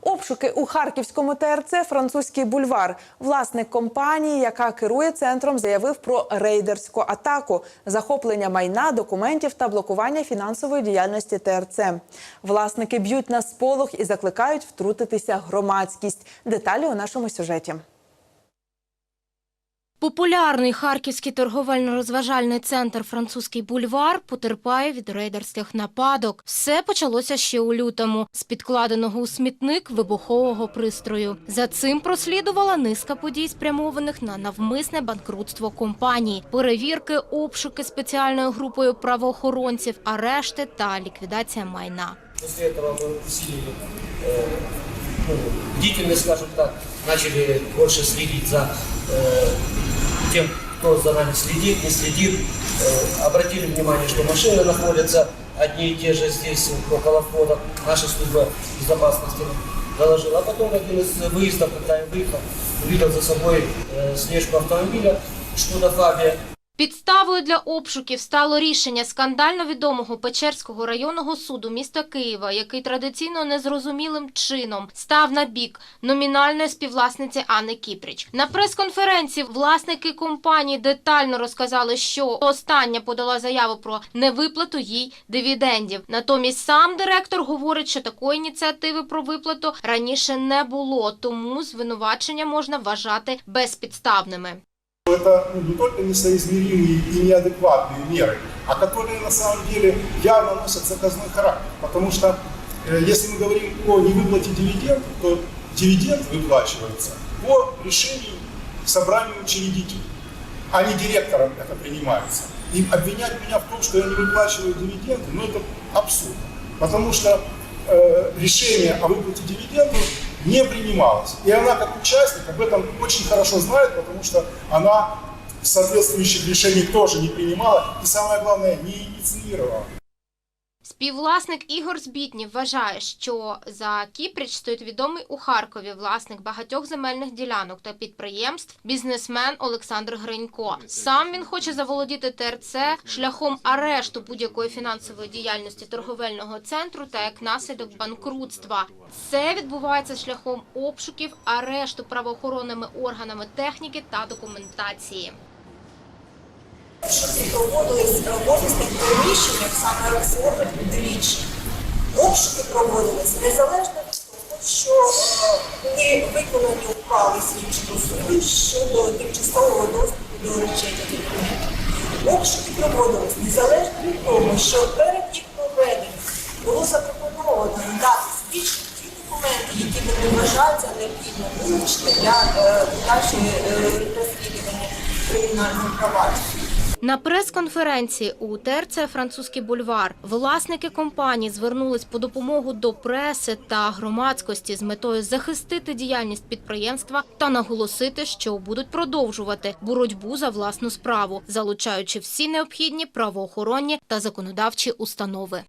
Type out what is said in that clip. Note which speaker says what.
Speaker 1: Обшуки у харківському ТРЦ Французький бульвар. Власник компанії, яка керує центром, заявив про рейдерську атаку, захоплення майна, документів та блокування фінансової діяльності ТРЦ. Власники б'ють на сполох і закликають втрутитися громадськість. Деталі у нашому сюжеті.
Speaker 2: Популярний харківський торговельно-розважальний центр «Французький бульвар» потерпає від рейдерських нападок. Все почалося ще у лютому з підкладеного у смітник вибухового пристрою. За цим прослідувала низка подій, спрямованих на навмисне банкрутство компанії, перевірки, обшуки спеціальною групою правоохоронців, арешти та ліквідація майна.
Speaker 3: После этого мы усилили э, ну, бдительность, скажем так, начали больше следить за э, тем, кто за нами следит, не следит. Э, обратили внимание, что машины находятся одни и те же здесь, около входа. Наша служба безопасности доложила. А потом один из выездов, когда я выехал, увидел за собой э, слежку автомобиля Шкода Фабия.
Speaker 2: Підставою для обшуків стало рішення скандально відомого Печерського районного суду міста Києва, який традиційно незрозумілим чином став на бік номінальної співвласниці Анни Кіпріч. На прес-конференції власники компанії детально розказали, що остання подала заяву про невиплату їй дивідендів. Натомість сам директор говорить, що такої ініціативи про виплату раніше не було, тому звинувачення можна вважати безпідставними.
Speaker 4: Это не только несоизмеримые и неадекватные меры, а которые на самом деле явно носят заказной характер. Потому что э, если мы говорим о невыплате дивидендов, то дивиденд выплачивается по решению собрания учредителей, а не директором это принимается. И обвинять меня в том, что я не выплачиваю дивиденды, ну это абсурд. Потому что э, решение о выплате дивидендов не принималась. И она как участник об этом очень хорошо знает, потому что она соответствующих решений тоже не принимала и самое главное не инициировала.
Speaker 2: Співвласник Ігор Збітнів вважає, що за Кіпріч стоїть відомий у Харкові власник багатьох земельних ділянок та підприємств, бізнесмен Олександр Гринько. Сам він хоче заволодіти ТРЦ шляхом арешту будь-якої фінансової діяльності торговельного центру та як наслідок банкрутства. Це відбувається шляхом обшуків, арешту правоохоронними органами техніки та документації.
Speaker 5: Обшуки проводились в офісних приміщеннях саме реформи двічі. Обшуки проводились незалежно від того, що не виконані ухвали слідчого суду щодо тимчасового доступу до речей документів. Обшуки проводились незалежно від того, що перед їх проведенням було запропоновано надати слідчим ті документи, які вони вважаються необхідно вилучити для е, подальшої е, розслідування кримінального провадження.
Speaker 2: На прес-конференції у ТРЦ «Французький бульвар» власники компанії звернулись по допомогу до преси та громадськості з метою захистити діяльність підприємства та наголосити, що будуть продовжувати боротьбу за власну справу, залучаючи всі необхідні правоохоронні та законодавчі установи.